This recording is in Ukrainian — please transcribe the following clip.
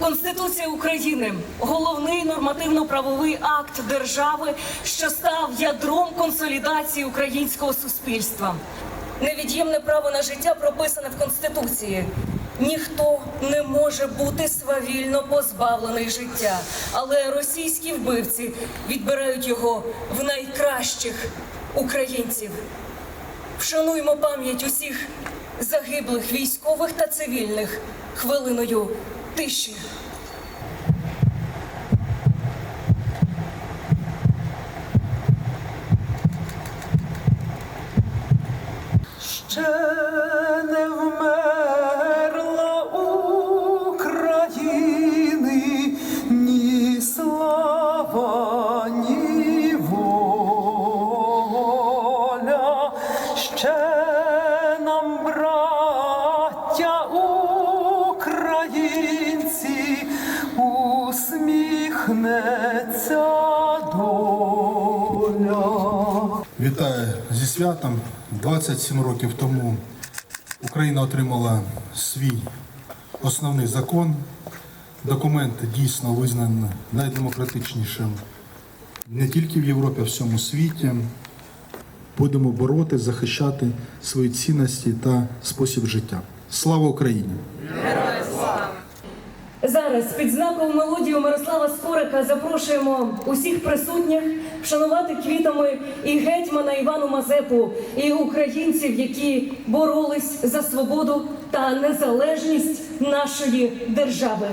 Конституція України головний нормативно-правовий акт держави, що став ядром консолідації українського суспільства. Невід'ємне право на життя прописане в Конституції. Ніхто не може бути свавільно позбавлений життя, але російські вбивці відбирають його в найкращих українців. Вшануймо пам'ять усіх загиблих військових та цивільних хвилиною тиші. Ще не вмерла України ні слава, ні воля. Ще усміхнеться доля. Вітаю зі святом. 27 років тому Україна отримала свій основний закон. Документ дійсно визнаний найдемократичнішим не тільки в Європі, а в всьому світі. Будемо бороти, захищати свої цінності та спосіб життя. Слава Україні! Зараз під знаковою мелодію Мирослава Скорика запрошуємо усіх присутніх вшанувати квітами і гетьмана Івану Мазепу, і українців, які боролись за свободу та незалежність нашої держави.